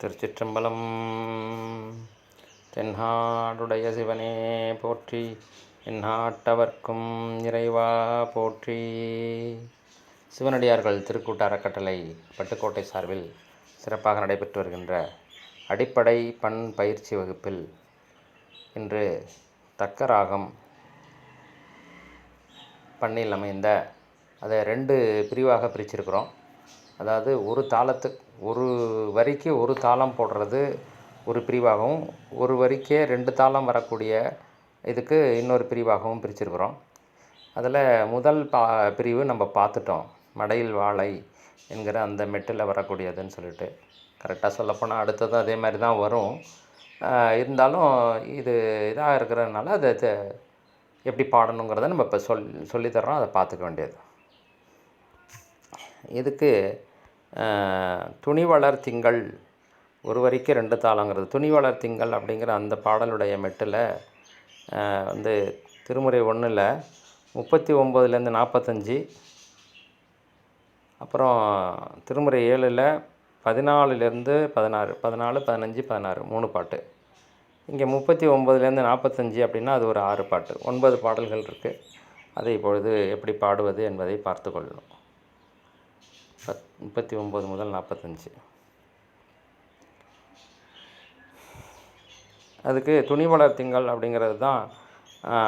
திருச்சிற்றம்பலம். தென்னாடுடைய சிவனே போற்றி எந்நாட்டவர்க்கும் இறைவா போற்றி. சிவனடியார்கள் திருக்கூட்ட அறக்கட்டளை பட்டுக்கோட்டை சார்பில் சிறப்பாக நடைபெற்று வருகின்ற அடிப்படை பண் பயிற்சி வகுப்பில் இன்று தக்க ராகம் பண்ணில் அமைந்த அதை ரெண்டு பிரிவாக பிரிச்சிருக்கிறோம். அதாவது ஒரு தாளத்து ஒரு வரிக்கு ஒரு தாளம் போடுறது ஒரு பிரிவாகவும் ஒரு வரிக்கே ரெண்டு தாளம் வரக்கூடிய இதுக்கு இன்னொரு பிரிவாகவும் பிரிச்சிருக்கிறோம். அதில் முதல் பா பிரிவு நம்ம பார்த்துட்டோம். மடையில் வாழை என்கிற அந்த மெட்டில் வரக்கூடியதுன்னு சொல்லிட்டு. கரெக்டாக சொல்லப்போனால் அடுத்ததும் அதே மாதிரி தான் வரும். இருந்தாலும் இது இதாக இருக்கிறதுனால அதை எப்படி பாடணுங்கிறத நம்ம இப்போ சொல் சொல்லித்தரோம் அதை பார்த்துக்க வேண்டியது. இதுக்கு துணி துணிவளர் திங்கள் ஒரு வரிக்கு ரெண்டு தாளங்கிறது. துணிவளர் திங்கள் அப்படிங்கிற அந்த பாடலுடைய மெட்டில் வந்து திருமுறை ஒன்றில் முப்பத்தி ஒம்போதுலேருந்து நாற்பத்தஞ்சு அப்புறம் திருமுறை ஏழில் பதினாலுலேருந்து பதினாறு பதினாலு பதினஞ்சு பதினாறு மூணு பாட்டு. இங்கே முப்பத்தி ஒம்போதுலேருந்து நாற்பத்தஞ்சு அப்படின்னா அது ஒரு ஆறு பாட்டு. ஒன்பது பாடல்கள் இருக்குது அதை இப்பொழுது எப்படி பாடுவது என்பதை பார்த்து கொள்ளணும் முப்பத்தி ஒம்பது முதல் நாற்பத்தஞ்சு. அதுக்கு துணிவளர் திங்கள் அப்படிங்கிறது தான்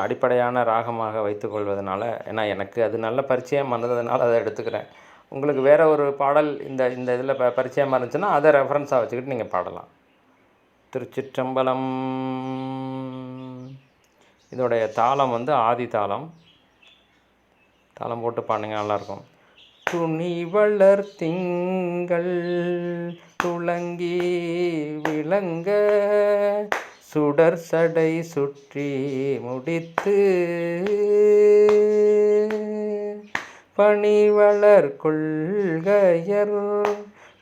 அடிப்படையான ராகமாக வைத்துக்கொள்வதனால ஏன்னா எனக்கு அது நல்ல பரிச்சயம் வந்ததுனால அதை எடுத்துக்கிறேன். உங்களுக்கு வேறு ஒரு பாடல் இந்த இந்த இதில் ப பரிச்சயமாக இருந்துச்சுன்னா அதை ரெஃபரன்ஸாக வச்சுக்கிட்டு நீங்கள் பாடலாம். திருச்சிற்றம்பலம். இதோடைய தாளம் வந்து ஆதி தாளம். தாளம் போட்டு பாடுங்க நல்லாயிருக்கும். துணி வளர் திங்கள் துளங்கி விளங்க சுடர் சடை சுற்றி முடித்து பணிவளர் கொள்கையர்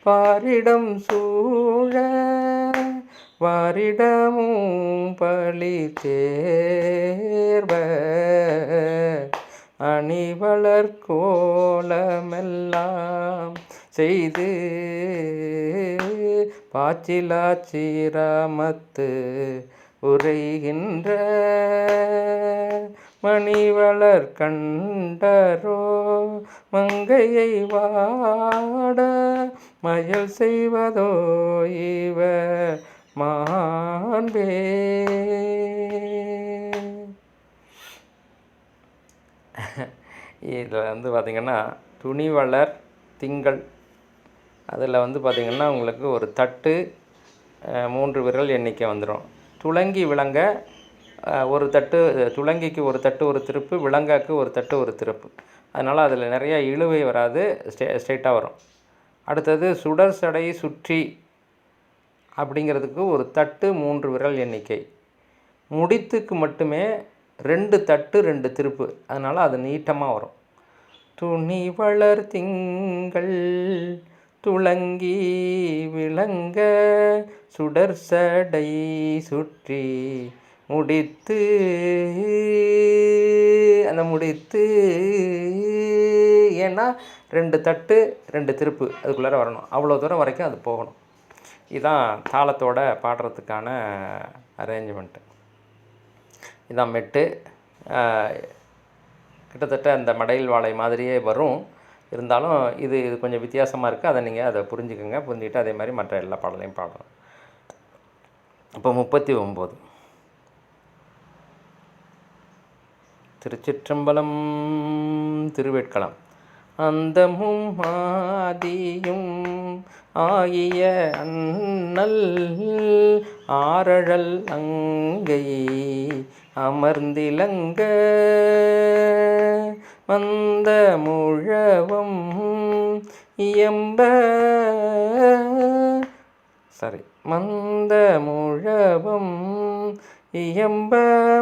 பாரிடம் சூழ வாரிடமும் பழி தேர்வ அணிவளர் கோலமெல்லாம் செய்து பாச்சிலாச்சிராமத்து உரைகின்ற மணிவளர் கண்டரோ மங்கையை வாட மயல் செய்வதோ இவ மாண்பே. இதில் வந்து பார்த்திங்கன்னா துணிவளர் திங்கள். அதில் வந்து பார்த்திங்கன்னா உங்களுக்கு ஒரு தட்டு மூன்று விரல் எண்ணிக்கை வந்துடும் துளங்கி விளங்க ஒரு தட்டு துளங்கிக்கு ஒரு தட்டு ஒரு திருப்பு விலங்காக்கு ஒரு தட்டு ஒரு திருப்பு. அதனால் அதில் நிறைய இழுவை வராது ஸ்டே ஸ்ட்ரெயிட்டாக வரும். அடுத்தது சுடர் சடை சுற்றி அப்படிங்கிறதுக்கு ஒரு தட்டு மூன்று விரல் எண்ணிக்கை. முடித்துக்கு மட்டுமே ரெண்டு தட்டு ரெண்டு திருப்பு. அதனால் அது நீட்டமாக வரும். துணி வளர் திங்கள் துளங்கி விளங்க சுடர் சடை சுற்றி முடித்து அந்த முடித்து ஏன்னா ரெண்டு தட்டு ரெண்டு திருப்பு அதுக்குள்ளார வரணும். அவ்வளோ தூரம் வரைக்கும் அது போகணும். இதுதான் தாளத்தோட பாடுறதுக்கான அரேஞ்ச்மெண்ட்டு இதான் மெட்டு. கிட்டத்தட்ட அந்த மடையில் வாழை மாதிரியே வரும். இருந்தாலும் இது இது கொஞ்சம் வித்தியாசமாக இருக்குது அதை நீங்கள் அதை புரிஞ்சுக்கோங்க. புரிஞ்சுக்கிட்டு அதே மாதிரி மற்ற எல்லா பாடலையும் பாடலாம் இப்போ முப்பத்தி ஒம்பது திருச்சிற்றம்பலம் திருவேட்களம் அந்தமும் ஆதியும் ஆகிய அண்ணல் ஆரழல் அங்கை அமர்ந்திலங்க வந்த முழவம் இயம்ப. சாரி மந்த முழவம் இயம்ப.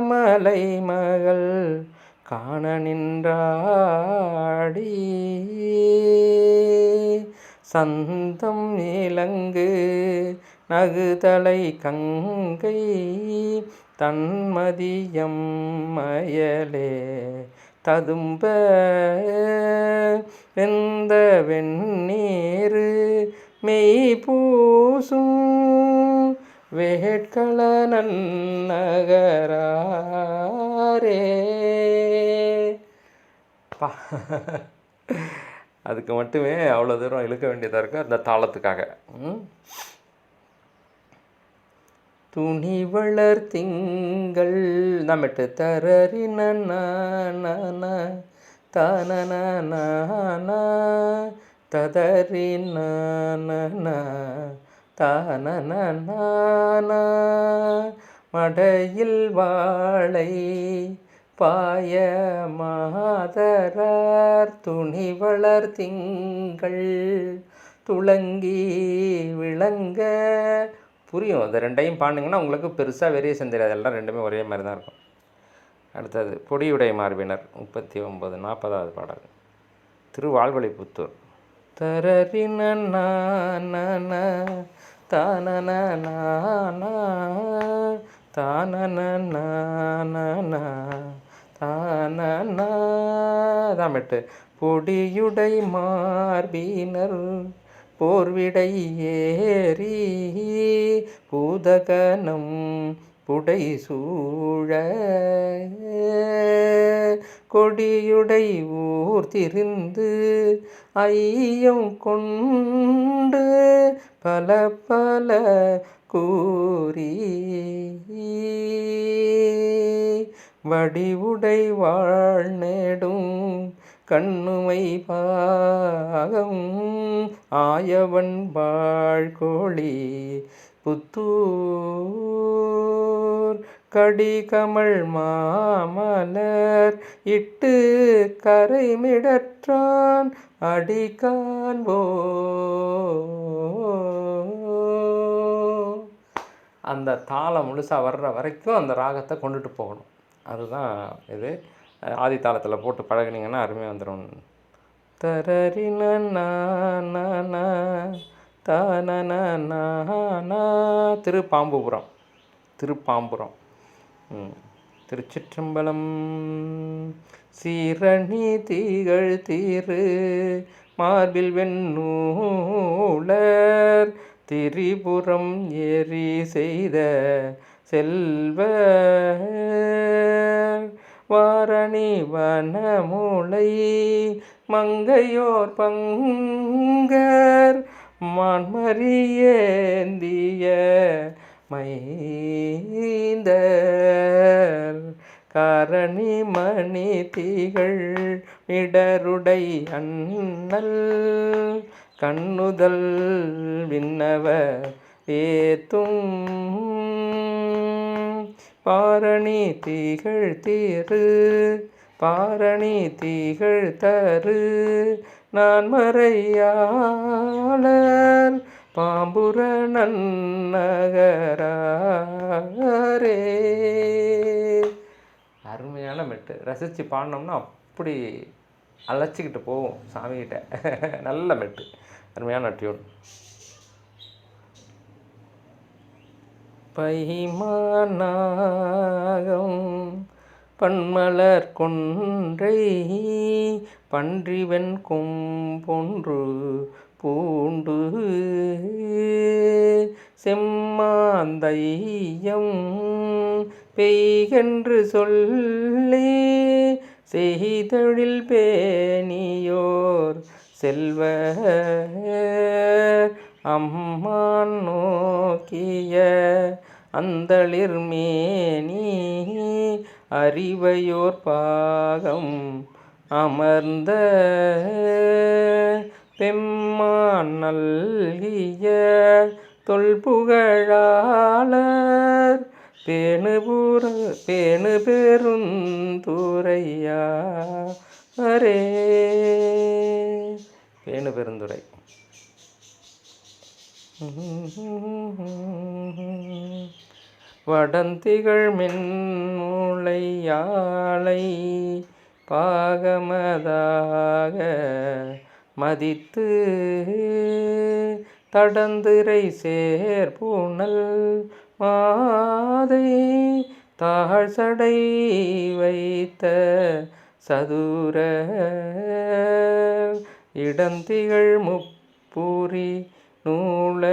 மலை மகள் காண நின்றாடி. சந்தம் இலங்கு நகுதலை கங்கை தன்மதியம் மயலே. ததும்ப வெந்த வெந்நீர் மெய் பூசும் வேட்கள நன்னகரே பா. அதுக்கு மட்டுமே அவ்வளோ தூரம் இழுக்க வேண்டியதாக இருக்குது அந்த தாளத்துக்காக. ம். துணி வளர் திங்கள். நம்மட்டு தரறின தான ததறின தான மடையில் வாழை பாய மாதரார். துணி வளர் திங்கள். துளங்கி விளங்க புரியும். அது ரெண்டையும் பாண்டிங்கன்னா உங்களுக்கு பெருசாக வேரியேஷன் தெரியாது. எல்லாம் ரெண்டுமே ஒரே மாதிரி தான் இருக்கும். அடுத்தது பொடியுடை மார்பினர் முப்பத்தி ஒம்பது நாற்பதாவது பாடல். திருவாழ்வழிப்புத்தூர் தரறின தானன தானன தானன தான் மெட்டு பொடியுடை மார்பினர் போர்விடை ஏறி பூதகனம் புடை சூழ கொடியுடை ஊர் திரிந்து ஐயம் கொண்டு பல பல கூறி வடிவுடை வாழ்நேடும் கண்ணுமை பாகம் ஆயவன் வாழ்கோழி புத்தூர் கடிகமள் மாமலர் இட்டு கரைமிடற்றான் அடிகாண்போ அந்த தாளம் முழுசாக வர்ற வரைக்கும் அந்த ராகத்தை கொண்டுட்டு போகணும். அதுதான் இது. ஆதி தாளத்தில் போட்டு பழகுனீங்கன்னா அருமையாக வந்துடும் தரறின தானன திருப்பாம்புபுரம். திருப்பாம்புரம் திருச்சிற்றம்பலம். சீரணி தீகள் தீரு மார்பில் வெண்ணூலர் திரிபுரம் ஏறி செய்த செல்வ வாரணி வனமுலை மங்கையோர் பங்கர் மான்மரியேந்திய மைந்தர். காரணி மணி தீகள் இடருடை அண்ணல் கண்ணுதல் விண்ணவ ஏத்தும் பாரணி தீகள் தீரு பாரணி தீகள் தரு நான் மறையாளர் பாம்புர நன்னகரே அருமையான மெட்டு. ரசித்து பாடினோம்னா அப்படி அழைச்சிக்கிட்டு போவோம் சாமிகிட்ட. நல்ல மெட்டு. அருமையான டியூன். பைமானாகம் பன்மலர் கொன்றை பன்றிவன் கொம்பொன்று பூண்டு செம்மாந்தையம் பெய்கென்று சொல்லி செய்தொழில் பேணியோர் செல்வ அம்மான் நோக்கிய அந்தளிர்மேனி அறிவையோர் பாகம் அமர்ந்த பெம்மான் நல்கிய தொல்புகழாளர் பேணுபுற பேணு பெருந்துரையா அரே பேணு பெருந்துரை வடந்திகள் மென்முளையாளை பாகமதாக மதித்து தடந்துரை சேர்புணல் மாதை தாழ்சடை வைத்த சதுர இடந்திகள் முப்பூரி நூல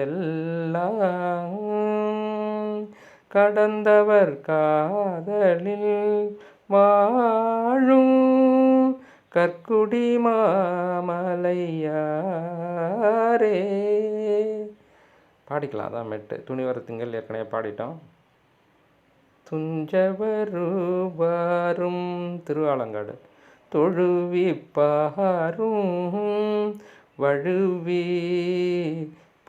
போதெல்லாம் கடந்தவர் காதலில் வாழும் கற்குடி மாமலையாரே. பாடிக்கலாம் அதான் மெட்டு. துணிவர திங்கள் ஏற்கனவே பாடிட்டோம். துஞ்சவருவாரும் திருவாலங்காடு. தொழுவிப்பாரும் வழுவி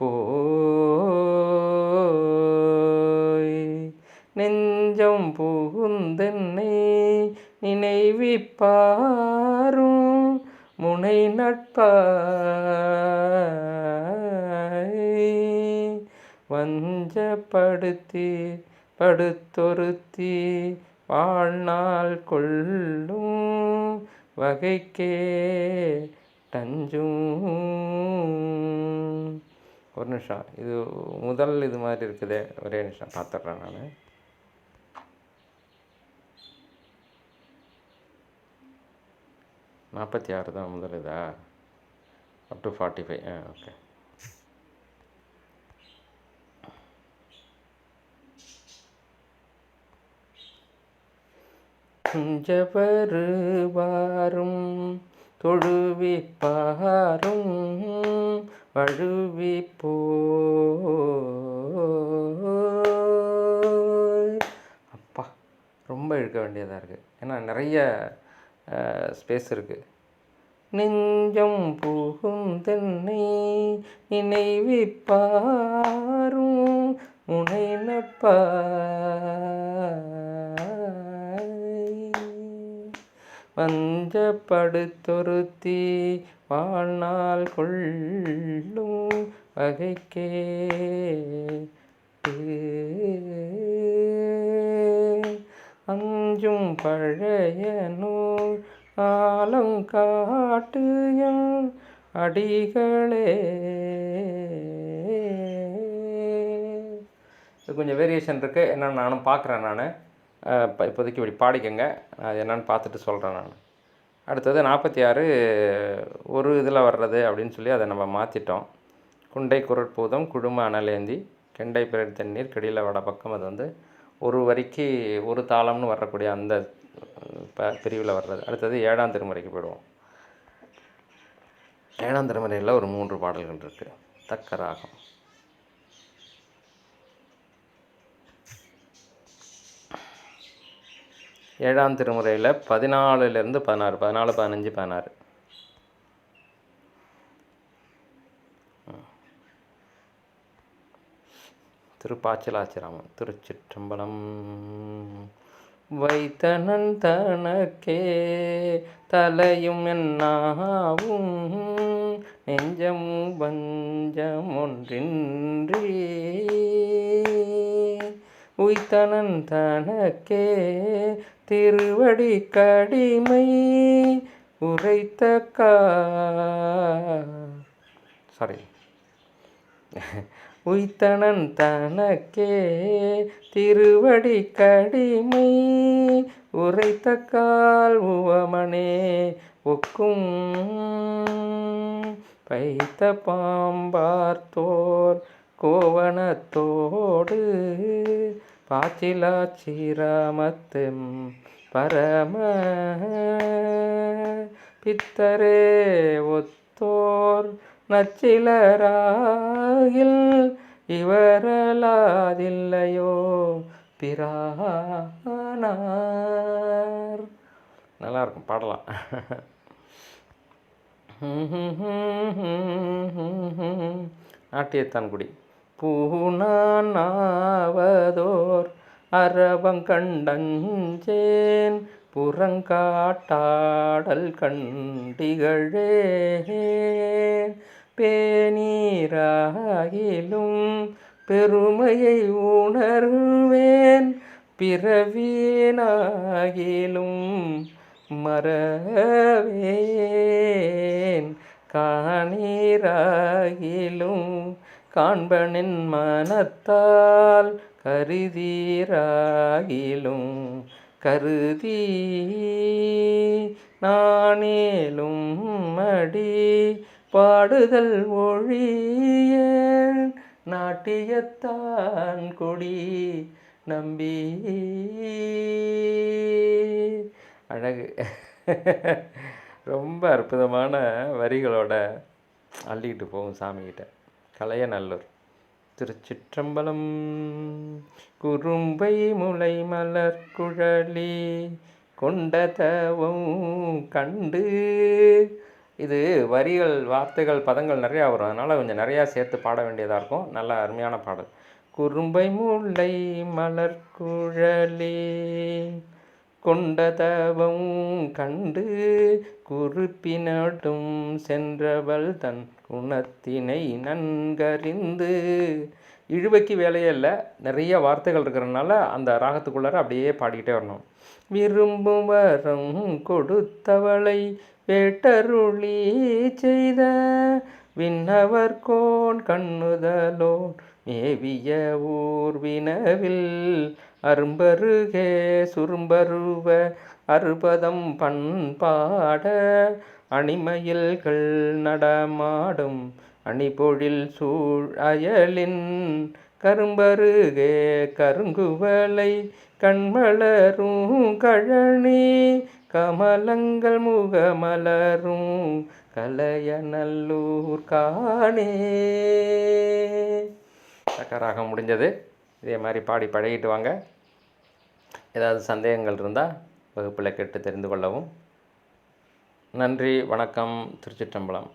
போய். நெஞ்சம் புகுந்தென்னை நினைவிப்பாரும் முனை நட்பாய். வஞ்சப்படுத்தி படுத்தொருத்தி வாழ்நாள் கொள்ளும் வகைக்கே தஞ்சும் ஒரு நிமிஷம். இது முதல் இது மாதிரி இருக்குதே. ஒரே நிமிஷம். பார்த்துட்றேன் நான். நாற்பத்தி ஆறு தான் முதல் இதா? அப் டு ஃபார்ட்டி ஃபைவ் ஆ ஓகே துஞ்சவருவாரும் தொழுவிப்பாரும் வழுவி போய் அப்பா ரொம்ப இழுக்க வேண்டியதாக இருக்குது ஏன்னா நிறைய ஸ்பேஸ் இருக்குது நெஞ்சம் புகுந்தென்னை நினைவிப்பாரும் வந்த படுத்தொருத்தி வாழ்நாள் கொள்ளும் வகைக்கே. அஞ்சும் பழைய நூல் காலம் காட்டுயம் அடிகளே. இது கொஞ்சம் வேரியேஷன் இருக்குது என்னென்னு நானும் பார்க்குறேன் நான். இப்போ இப்போதைக்கு இப்படி பாடிக்கங்க. அது என்னன்னு பார்த்துட்டு சொல்கிறேன் நான். அடுத்தது நாற்பத்தி ஆறு ஒரு இதில் வர்றது அப்படின்னு சொல்லி அதை நம்ம மாற்றிட்டோம் குண்டை குரட்பூதம் குடும்ப அனலேந்தி கெண்டை பிறர் தண்ணீர் கடியில் வட பக்கம். அது வந்து ஒரு வரிக்கு ஒரு தாளம்னு வரக்கூடிய அந்த ப பிரிவில் வர்றது. அடுத்தது ஏழாம் திருமுறைக்கு போயிடுவோம். ஏழாம் திருமுறையில் ஒரு மூன்று பாடல்கள் இருக்குது தக்க ராகம். ஏழாம் திருமுறையில் பதினாலுலேருந்து பதினாறு பதினாலு பதினஞ்சு பதினாறு. திருப்பாச்சலாச்சிராமன் திருச்சிற்றம்பலம். வைத்தனன் தனக்கே தலையும் என்னாவும் நெஞ்சமும் பஞ்சம் ஒன்றின்றி உய்த்தனன் தனக்கே திருவடி கடிமை உரைத்த கா சாரி உய்த்தனன் தனக்கே திருவடி கடிமை உரைத்த கால் உவமனே ஒக்கும். பைத்த பாம்பார்த்தோர் கோவணத்தோடு பாச்சிலாச்சிராமத்தெம் பரம பித்தரே ஒத்தோர் நச்சிலராகில் இவரலாதில்லையோ பிரானார். நல்லா இருக்கும் பாடலாம். நாட்டியத்தான்குடி. பூனான் அரவம் கண்டஞ்சேன் புறங்காட்டாடல் கண்டிகழே பேனீராகிலும் பெருமையை உணர்வேன் பிறவினாகிலும் மறவேன் காணீராகிலும் காண்பனின் மனத்தால் கருதீராகிலும் கருதி நானேலும் மடி பாடுதல் ஒழிய நாட்டியத்தான் கொடி நம்பி. அழகு. ரொம்ப அற்புதமான வரிகளோட அள்ளிக்கிட்டு போகும் சாமிகிட்ட. கலையநல்லூர். திருச்சிற்றம்பலம் குறும்பை முளை மலர் குழலி கொண்டதவும் கண்டு. இது வரிகள் வார்த்தைகள் பதங்கள் நிறையா வரும். அதனால் கொஞ்சம் நிறையா சேர்த்து பாட வேண்டியதாக இருக்கும். நல்ல அருமையான பாடல். குறும்பை முல்லை மலர் குழலி கொண்டதவும் கண்டு. குறிப்பினோட்டும் சென்றவள் தன் குணத்தினை நன்கறிந்து. இழுவைக்கு வேலையே இல்லை. நிறைய வார்த்தைகள் இருக்கிறதுனால அந்த ராகத்துக்குள்ளார அப்படியே பாடிக்கிட்டே வரணும். விரும்பும் வரம் கொடுத்தவளை வேட்டருளி செய்த விண்ணவர் கோன் கண்ணுதலோன் மேவிய ஊர் வினவில் அரும்பருகே சுரும்பருவ அறுபதம் பண்பாட அணிமயில்கள் நடமாடும் அணிபொழில் சூழ் அயலின் கரும்பருகே கருங்குவலை கண்மலரும் கழனி கமலங்கள் முகமலரும் கலையநல்லூர் காணே. சக்கராக முடிஞ்சது. இதே மாதிரி பாடி பழகிட்டு வாங்க. ஏதாவது சந்தேகங்கள் இருந்தால் வகுப்பில் கேட்டு தெரிந்து கொள்ளவும். நன்றி வணக்கம் திருச்சிற்றம்பலம்.